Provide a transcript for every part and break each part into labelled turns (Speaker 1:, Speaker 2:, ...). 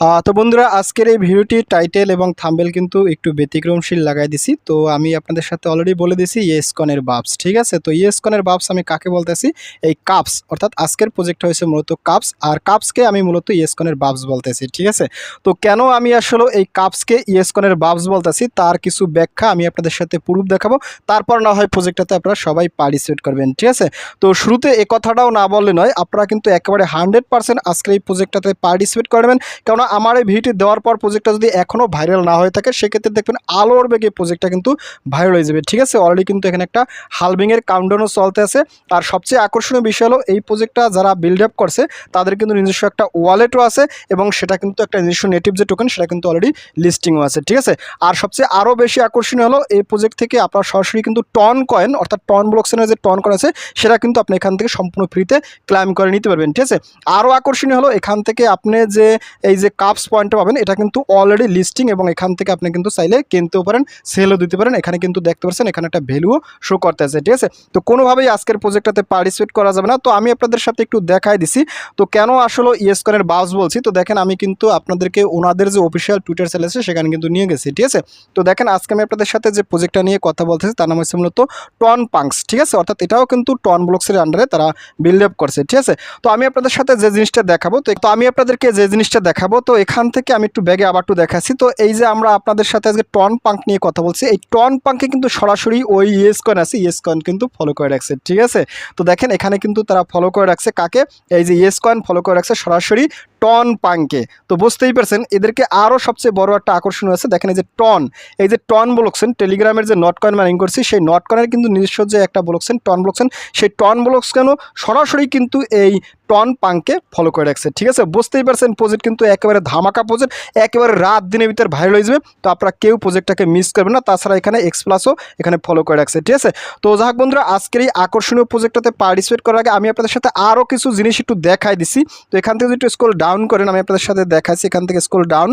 Speaker 1: তো বন্ধুরা, আজকের এই ভিডিওটির টাইটেল এবং থাম্বেল কিন্তু একটু ব্যতিক্রমশীল লাগাই দিছি। তো আমি আপনাদের সাথে অলরেডি বলে দিছি ইয়েসকনের বাবস ঠিক আছে? তো ইয়েসকনের বাবস আমি কাকে বলতেছি? এই কাপস অর্থাৎ আজকের প্রজেক্ট হয়েছে মূলত কাপস আর কাপসকে আমি মূলত ইয়েসকনের বাবস বলতেছি, ঠিক আছে? তো কেন আমি আসলে এই কাপসকে ইয়েসকনের বাবস বলতেছি? তার কিছু ব্যাখ্যা আমি আপনাদের সাথে প্রুফ দেখাবো। তারপর না হয় প্রজেক্টটাতে আপনারা সবাই পার্টিসিপেট করবেন, ঠিক আছে? তো শুরুতে এ কথাটাও না বললে নয়, আপনারা কিন্তু একেবারে হান্ড্রেড পার্সেন্ট আজকের এই প্রজেক্টটাতে পার্টিসিপেট করবেন কেননা আমার এই ভিডিওটি দেওয়ার পর প্রজেক্টটা যদি এখনও ভাইরাল না হয়ে থাকে, সেক্ষেত্রে দেখবেন আলোর বেগে প্রজেক্টটা কিন্তু ভাইরাল হয়ে যাবে। ঠিক আছে? অলরেডি কিন্তু এখানে একটা হালবিংয়ের কাউন্টারও চলতে আছে। আর সবচেয়ে আকর্ষণীয় বিষয় হলো, এই প্রজেক্টটা যারা বিল্ড আপ করছে, তাদের কিন্তু নিজস্ব একটা ওয়ালেটও আছে এবং সেটা কিন্তু একটা নিজস্ব নেটিভ যে টোকেন সেটা কিন্তু অলরেডি লিস্টিংও আছে। ঠিক আছে? আর সবচেয়ে আরও বেশি আকর্ষণীয় হলো, এই প্রজেক্ট থেকে আপনার সরাসরি কিন্তু টন কয়েন অর্থাৎ টন ব্লকসেনের যে টন কয়েন আছে, সেটা কিন্তু আপনি এখান থেকে সম্পূর্ণ ফ্রিতে ক্লাইম করে নিতে পারবেন। ঠিক আছে? আরও আকর্ষণীয় হলো, এখান থেকে আপনি যে, এই যে কাপস পয়েন্টটা পাবেন। এটা কিন্তু অলরেডি লিস্টিং এবং এখান থেকে আপনি কিন্তু চাইলে কিনতেও পারেন সেলও দিতে পারেন। এখানে কিন্তু দেখতে পাচ্ছেন এখানে একটা ভ্যালুও শো করতে আছে ঠিক আছে? তো কোনোভাবেই আজকের প্রজেক্টটাতে পার্টিসিপেট করা যাবে না। তো আমি আপনাদের সাথে একটু দেখাই দিছি। তো কেন আসলে ইয়েসকনের বাস বলছি? তো দেখেন আমি কিন্তু আপনাদেরকে ওনাদের যে অফিসিয়াল টুইটার সেল আছে, সেখানে কিন্তু নিয়ে গেছি, ঠিক আছে? তো দেখেন আজকে আমি আপনাদের সাথে যে প্রজেক্টটা নিয়ে কথা বলতেছি, তার নাম হচ্ছে মূলত টন পাঙ্কস ঠিক আছে? অর্থাৎ এটাও কিন্তু টন ব্লকসের আন্ডারে তারা বিল্ড আপ করছে, ঠিক আছে? তো আমি আপনাদের সাথে যে জিনিসটা দেখাবো, তো আমি আপনাদেরকে যে জিনিসটা দেখাবো এখান থেকে আমি একটু ব্যাগে আবার একটু দেখাচ্ছি। তো এই যে আমরা আপনাদের সাথে আজকে টন পাঙ্ক নিয়ে কথা বলছি, এই টন পাঙ্কে কিন্তু সরাসরি ওই ইয়েস কয়েন আছে ইয়েস কয়েন কিন্তু ফলো করে রাখছে, ঠিক আছে? তো দেখেন এখানে কিন্তু তারা ফলো করে রাখছে কাকে? এই যে ইয়েস কয়েন ফলো করে রাখছে সরাসরি টন পাঙ্কে। তো বুঝতেই পারছেন, এদেরকে আরও সবচেয়ে বড় একটা আকর্ষণ আছে। দেখেন এই যে টন, এই যে টন বলকছেন টেলিগ্রামের যে নট কয়েন মাইনিং করছি, সেই নট কয়েনের কিন্তু নিজস্ব যে একটা বলকছেন টন বলকছেন সেই টন বলক্স কেন সরাসরি কিন্তু এই টন পাঙ্কে ফলো করে রাখছে। ঠিক আছে? বুঝতেই পারছেন প্রজেক্ট কিন্তু একেবারে ধামাকা প্রজেক্ট একেবারে রাত দিনের ভিতরে ভাইরাল হয়ে যাবে। তো আপনারা কেউ প্রজেক্টটাকে মিস করবেন না। তাছাড়া এখানে এক্স প্লাসও এখানে ফলো করে রাখছে। ঠিক আছে? তো যাক বন্ধুরা, আজকের এই আকর্ষণীয় প্রজেক্টটাতে পার্টিসিপেট করার আগে আমি আপনাদের সাথে আরও কিছু জিনিস একটু দেখাই দিছি। তো এখান থেকে যদি একটু স্ক্রল ডাউন করেন, আমি আপনাদের সাথে দেখাচ্ছি এখান থেকে scroll down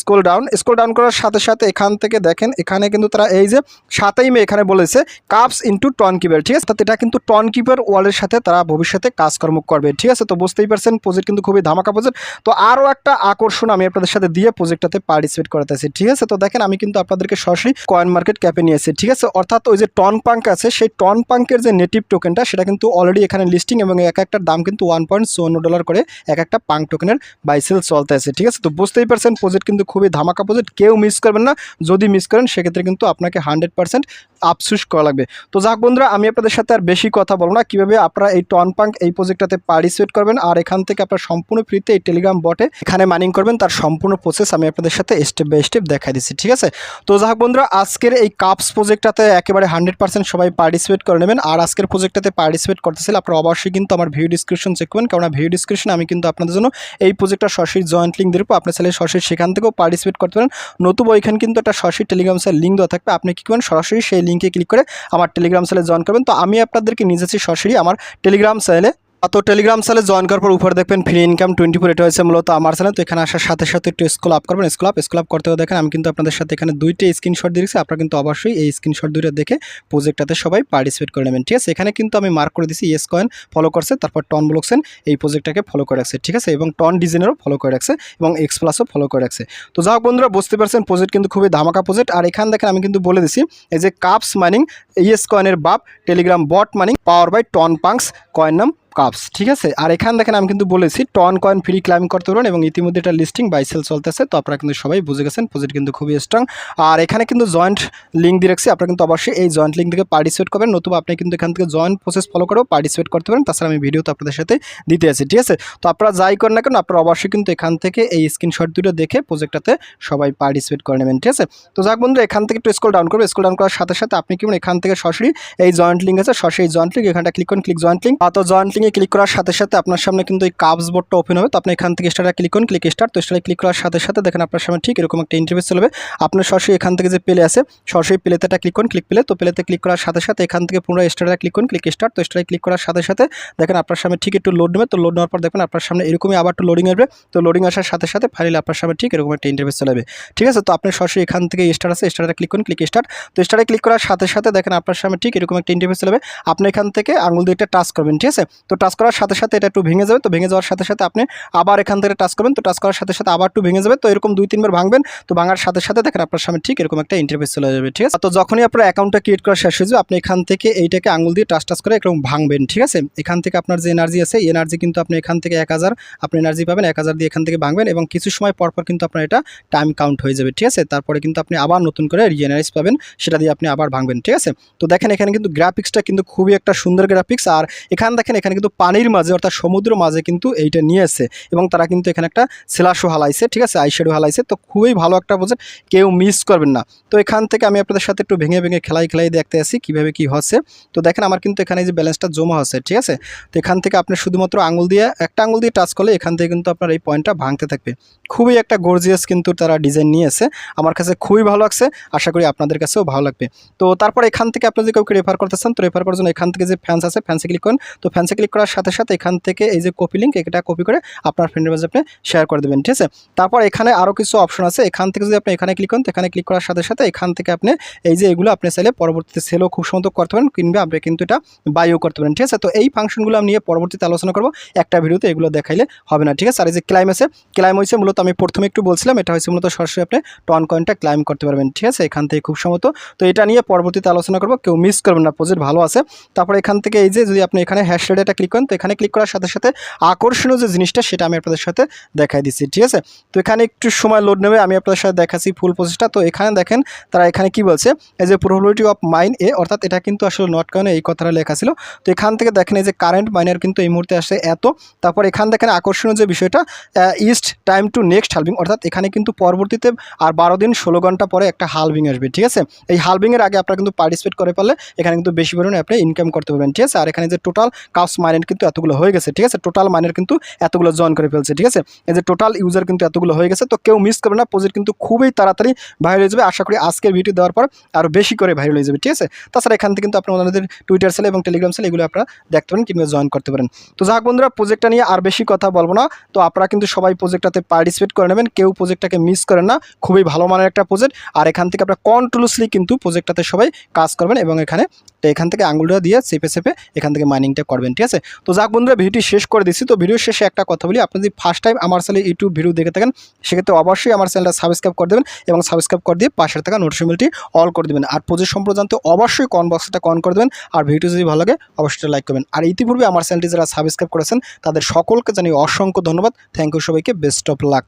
Speaker 1: scroll down scroll down করার সাথে সাথে এখান থেকে দেখেন, এখানে কিন্তু তারা এই যে সাতই মে এখানে বলেছে, কাপস ইন্টু টন কিপার, ঠিক আছে? তো এটা কিন্তু টন কিপার ওয়ালের সাথে তারা ভবিষ্যতে কাজকর্ম করবে, ঠিক আছে? তো বুঝতেই পারছেন প্রজেক্ট কিন্তু খুবই ধামাকা প্রজেক্ট তো আরও একটা আকর্ষণ আমি আপনাদের সাথে দিয়ে প্রজেক্টটাতে পার্টিসিপেট করাতেছি, ঠিক আছে? তো দেখেন, আমি কিন্তু আপনাদেরকে সরাসরি কয়েন মার্কেট ক্যাপে নিয়েছি ঠিক আছে? অর্থাৎ ওই যে টন পাঙ্ক আছে, সেই টন পাঙ্কের যে নেটিভ টোকেনটা সেটা কিন্তু অলরেডি এখানে লিস্টিং এবং এক একটার দাম কিন্তু ওয়ান পয়েন্ট ডলার করে এক একটা পাঙ্ক টোকেনের বাইসেল চলতে আছে, ঠিক আছে? তো বুঝতেই পারছেন প্রজেক্ট কিন্তু খুবই ধামাকা প্রজেক্ট কেউ মিস করবেন না। যদি মিস করেন, সেক্ষেত্রে কিন্তু আপনাকে হান্ড্রেড পার্সেন্ট আফসুস করা লাগবে। তো যাক বন্ধুরা, আমি আপনাদের সাথে আর বেশি কথা বলব না। কীভাবে আপনারা এই টন এই প্রজেক্টটাতে পার্টিসিপেট করবেন আর এখান থেকে আপনারা সম্পূর্ণ ফ্রিতে এই টেলিগ্রাম বটে এখানে মাইনিং করবেন, তার সম্পূর্ণ প্রসেস আমি আপনাদের সাথে স্টেপ বাই স্টেপ দেখাই দিচ্ছি, ঠিক আছে? তো যাক বন্ধুরা, আজকের এই কাপস প্রজেক্টটাতে একেবারে হান্ড্রেড পার্সেন্ট সবাই পার্টিসিপেট করে নেবেন। আর আজকের প্রজেক্টটাতে পার্টিসিপেট করতেছিল আপনারা অবশ্যই কিন্তু আমার ভিডিও ডিসক্রিপশন চেক করবেন। কারণ ভিডিও ডিসক্রিপশন আমি কিন্তু আপনাদের জন্য এই প্রজেক্টটা সরাসরি জয়েন্ট লিঙ্ক দেবো। আপনি চাইলে সরাসরি সেখান থেকেও পার্টিসিপেট করতে পারেন। নতুবা ওইখানে কিন্তু একটা সরাসরি টেলিগ্রাম সেল লিঙ্ক দেওয়া থাকবে। আপনি কী করবেন? সরাসরি সেই লিঙ্কে ক্লিক করে আমার টেলিগ্রাম সেলে জয়েন করবেন। তো আমি আপনাদেরকে নিয়ে যাচ্ছি সরাসরি আমার টেলিগ্রাম সেলে তো টেলিগ্রাম সেলে জয়েন করার পর উপরে দেখবেন ফ্রি ইনকাম টোয়েন্টি ফোর এটা হয়েছে মূলত আমার চ্যানেল তো এখানে আসার সাথে সাথে একটু স্কুল আপ করবেন। স্কুল আপ স্কুল আপ করতে দেখেন, আমি কিন্তু আপনাদের সাথে এখানে দুইটা স্ক্রিনশট দিয়েছি, আপনারা কিন্তু অবশ্যই এই স্ক্রিনশট দুইটা দেখে প্রজেক্টটাতে সবাই পার্টিসিপেট করে নেবেন, ঠিক আছে? এখানে কিন্তু আমি মার্ক করে দিয়েছি ইয়েস কয়েন ফলো করছে, তারপর টন ব্লকসেন এই প্রজেক্টটাকে ফলো করে রাখছে, ঠিক আছে? এবং টন ডিজাইনেরও ফলো করে রাখছে এবং এক্স প্লাসও ফলো করে রাখছে। তো যাই বন্ধুরা, বুঝতে পারছেন প্রজেক্ট কিন্তু খুবই ধামাকা প্রজেক্ট আর এখানে দেখেন, আমি কিন্তু বলে দিছি, এই যে কাপস মাইনিং ইয়েস কয়েনের বাপ Telegram bot mining power by Ton Punks coin নাম কাপস ঠিক আছে? আর এখানে দেখেন আমি কিন্তু বলেছি টন কয়েন ফ্রি ক্লাইম করতে পারেন এবং ইতিমধ্যে এটা লিস্টিং বাই সেল চলতেছে, তো আপনারা কিন্তু সবাই বুঝে গেছেন প্রজেক্ট কিন্তু খুবই স্ট্রং আর এখানে কিন্তু জয়েন্ট লিঙ্ক দিয়ে রাখছি, আপনারা কিন্তু অবশ্যই এই জয়েন্ট লিঙ্ক থেকে পার্টিসিপেট করবেন, নতুবা আপনি কিন্তু এখান থেকে জয়েন্ট প্রসেস ফলো করেও পার্টিসিপেট করতে পারেন, তাছাড়া আমি ভিডিও তো আপনাদের সাথে দিতে আছি, ঠিক আছে? তো আপনারা যাই করেন না কেন, আপনারা অবশ্যই কিন্তু এখান থেকে এই স্ক্রিনশট দুটো দেখে প্রজেক্টটাতে সবাই পার্টিসিপেট করে নেবেন, ঠিক আছে? তো যাক বন্ধু, এখান থেকে একটু স্কুল ডাউন করবে স্কুল ডাউন করার সাথে সাথে আপনি কি এখান থেকে সরাসরি এই জয়েন্ট লিঙ্ক আছে, সরাসরি জয়েন্ট লিঙ্ক এখানটা ক্লিক করুন ক্লিক জয়েন্ট লিঙ্ক তো জয়েন্ট লিঙ্কে ক্লিক করার সাথে সাথে আপনার সামনে কিন্তু এই কাপস বোর্ডটা ওপেন হবে। তো আপনি এখান থেকে স্টার্টে ক্লিক করুন ক্লিক স্টার্ট তো স্টার্টে ক্লিক করার সাথে সাথে দেখেন আপনার সামনে ঠিক এরকম একটা ইন্টারভিউ চলবে আপনার সরাসরি এখান থেকে যে পেলে আছে, সরাসরি প্লেতেটা ক্লিক করুন ক্লিক পেলে তো প্লেতে ক্লিক করার সাথে সাথে এখান থেকে পুরো স্টার্টে ক্লিক করুন ক্লিক স্টার্ট তো স্টার্টে ক্লিক করার সাথে সাথে দেখেন আপনার সামনে ঠিক একটু লোড নেবে। তো লোড নেওয়ার পর দেখবেন আপনার সামনে এরকমই আবার একটু লোডিং আসবে। তো লোডিং আসার সাথে সাথে ফাইনালি আপনার সামনে ঠিক এরকম একটা ইন্টারভিউ চলবে ঠিক আছে? তো আপনি সরাসরি এখান থেকে স্টার্ট আছে স্টার্টে ক্লিক করুন ক্লিক স্টার্ট তো স্টার্টে ক্লিক করার সাথে সাথে দেখেন আপনার সামনে ঠিক এরকম একটা ইন্টারভিউ চলবে আপনি এখান থেকে আঙুল দিয়ে টাচ করবেন, ঠিক আছে? তো টাচ করার সাথে সাথে এটা একটু ভেঙে যাবে, তো ভেঙে যাওয়ার সাথে সাথে আপনি আবার এখান থেকে টাচ করবেন, তো টাচ করার সাথে সাথে আবার একটু ভেঙে যাবে, তো এরকম দুই তিনবার ভাঙবেন, তো ভাঙার সাথে সাথে দেখেন আপনার সামনে ঠিক এরকম একটা ইন্টারভিউ চলে যাবে, ঠিক আছে? তো যখনই আপনার অ্যাকাউন্টটা ক্রিয়েট করা শেষ হয়ে যাবে, আপনি এখান থেকে এইটাকে আঙুল দিয়ে টাচ টাচ করে এরকম ভাঙবেন, ঠিক আছে? এখান থেকে আপনার যে এনার্জি আছে এনার্জি কিন্তু আপনি এখান থেকে এক হাজার, আপনি এনার্জি পাবেন এক হাজার দিয়ে এখান থেকে ভাঙবেন এবং কিছু সময় পর পর কিন্তু আপনার এটা টাইম কাউন্ট হয়ে যাবে, ঠিক আছে? তারপরে কিন্তু আপনি আবার নতুন করে রিজেনারেজ পাবেন, সেটা দিয়ে আপনি আবার ভাঙবেন, ঠিক আছে? তো দেখেন এখানে কিন্তু গ্রাফিক্সটা কিন্তু খুবই একটা সুন্দর গ্রাফিক্স আর এখানে দেখেন এখানে কিন্তু পানির মাঝে অর্থাৎ সমুদ্র মাঝে কিন্তু এইটা নিয়ে এসে এবং তারা কিন্তু এখানে একটা সেলাশো হালাইছে, ঠিক আছে? আইশ্যাডো হালাইছে। তো খুবই ভালো একটা প্রজেক্ট কেউ মিস করবেন না। তো এখান থেকে আমি আপনাদের সাথে একটু ভেঙে ভেঙে খেলাই খেলাই দেখতে আসি কীভাবে কী হচ্ছে। তো দেখেন আমার কিন্তু এখানে যে ব্যালেন্সটা জমা হচ্ছে, ঠিক আছে? তো এখান থেকে আপনি শুধুমাত্র আঙুল দিয়ে, একটা আঙুল দিয়ে টাচ করলে এখান থেকে কিন্তু আপনার এই পয়েন্টটা ভাঙতে থাকবে। খুবই একটা গর্জিয়াস কিন্তু তারা ডিজাইন নিয়ে এসে আমার কাছে খুবই ভালো লাগছে। আশা করি আপনাদের কাছেও ভালো লাগবে। তো তারপর এখান থেকে আপনি যদি কাউকে রেফার করতে চান, তো রেফার করার জন্য এখান থেকে যে ফ্যান্স আছে ফ্যান্সে ক্লিক করুন। তো ফ্যান্সে ক্লিক করার সাথে সাথে এখান থেকে এই যে কপি লিঙ্ক এটা কপি করে আপনার ফ্রেন্ডের মাঝে আপনি শেয়ার করে দেবেন, ঠিক আছে? তারপর এখানে আরও কিছু অপশন আছে। এখান থেকে যদি আপনি এখানে ক্লিক করেন এখানে ক্লিক করার সাথে সাথে এখান থেকে আপনি এই যে এগুলো আপনি চাইলে পরবর্তীতে সেলও খুব সুন্দর করতে পারেন, কিংবা আপনি কিন্তু এটা বাইও করতে পারেন, ঠিক আছে? তো এই ফাংশনগুলো আমি নিয়ে পরবর্তীতে আলোচনা করব। একটা ভিডিওতে এগুলো দেখাইলে হবে না, ঠিক আছে? আর এই যে ক্লাইম আছে ক্লাইম হয়েছে মূলত আমি প্রথমে একটু বলছিলাম, এটা হচ্ছে মূলত সরাসরি আপনি টন কয়েনটা ক্লাইম করতে পারবেন, ঠিক আছে? এখান থেকে খুব সম্ভবত। তো এটা নিয়ে পরবর্তীতে আলোচনা করব, কেউ মিস করবেন না প্রজেক্ট ভালো আছে। তারপর এখান থেকে এই যে যদি আপনি এখানে হ্যাশ রেডাটা ক্লিক করেন তো এখানে ক্লিক করার সাথে সাথে আকর্ষণীয় যে জিনিসটা, সেটা আমি আপনাদের সাথে দেখাই দিচ্ছি, ঠিক আছে? তো এখানে একটু সময় লোড নেবে, আমি আপনাদের সাথে দেখাচ্ছি ফুল প্রসেসটা তো এখানে দেখেন, তারা এখানে কি বলছে? এই যে প্রবলিটি অফ মাইন এ অর্থাৎ এটা কিন্তু আসলে নট কারণে এই কথাটা লেখা ছিল। তো এখান থেকে দেখেন, এই যে কারেন্ট মাইনের কিন্তু এই মুহূর্তে আসে এত। তারপর এখান দেখেন, আকর্ষণীয় যে বিষয়টা est time to next halving অর্থাৎ এখানে কিন্তু পরবর্তীতে আর বারো দিন ষোলো ঘণ্টা পরে একটা হালভিং আসবে, ঠিক আছে? এই হালভিংয়ের আগে আপনারা কিন্তু পার্টিসিপেট করে পারলে, এখানে কিন্তু বেশি পরিমাণে আপনি ইনকাম করতে পারবেন, ঠিক আছে? আর এখানে যে টোটাল কাউস মাইনের কিন্তু এতগুলো হয়ে গেছে, ঠিক আছে? টোটাল মাইনের কিন্তু এতগুলো জয়েন করে ফেলছে, ঠিক আছে? এই যে টোটাল ইউজার কিন্তু এতগুলো হয়ে গেছে, তো কেউ মিস করবে না প্রজেক্ট কিন্তু খুবই তাড়াতাড়ি ভাইরাল হয়ে যাবে। আশা করি আজকের ভিডিও দেওয়ার পর আরও বেশি করে ভাইরাল হয়ে যাবে, ঠিক আছে? তাছাড়া এখান থেকে কিন্তু আপনার টুইটার সেল এবং টেলিগ্রাম সেল এগুলো আপনারা দেখতে পারেন কিংবা জয়েন করতে পারেন। তো যাক বন্ধুরা প্রজেক্টটা নিয়ে আর বেশি কথা বলব না। তো আপনারা কিন্তু সবাই প্রজেক্টটাতে পার্টিসিপেট করে নেবেন, কেউ প্রজেক্টটাকে মিস করেন না। খুবই ভালো মানের একটা প্রজেক্ট আর এখান থেকে আপনারা কন্ট্রোলসলি কিন্তু প্রজেক্টটাতে সবাই কাজ করবেন এবং এখানে তো এখান থেকে আঙুলটা দিয়ে চেপে চেপে এখান থেকে মাইনিংটা করবেন, ঠিক আছে? তো যাক বন্ধুরা, ভিডিওটি শেষ করে দিচ্ছি। তো ভিডিও শেষে একটা কথা বলি। আপনি যদি ফার্স্ট টাইম আমার চ্যানেলে ইউটিউব ভিডিও দেখে থাকেন, সেক্ষেত্রে অবশ্যই আমার চ্যানেলটা সাবস্ক্রাইব করে দেবেন এবং সাবস্ক্রাইব করে দিয়ে পাশের থাকা নোটিফিকেশনটি অল করে দেবেন। আর প্রজেক্ট সম্পর্কে জানতে অবশ্যই কন বক্সটা কন করে দেবেন, আর ভিডিও যদি ভালো লাগে, অবশ্যই লাইক করবেন। আর ইতিপূর্বে আমার চ্যানেলটি যারা সাবস্ক্রাইব করেছেন, তাদের সকলকে জানিয়ে অসংখ্য ধন্যবাদ। থ্যাংক ইউ সবাইকে। Best of luck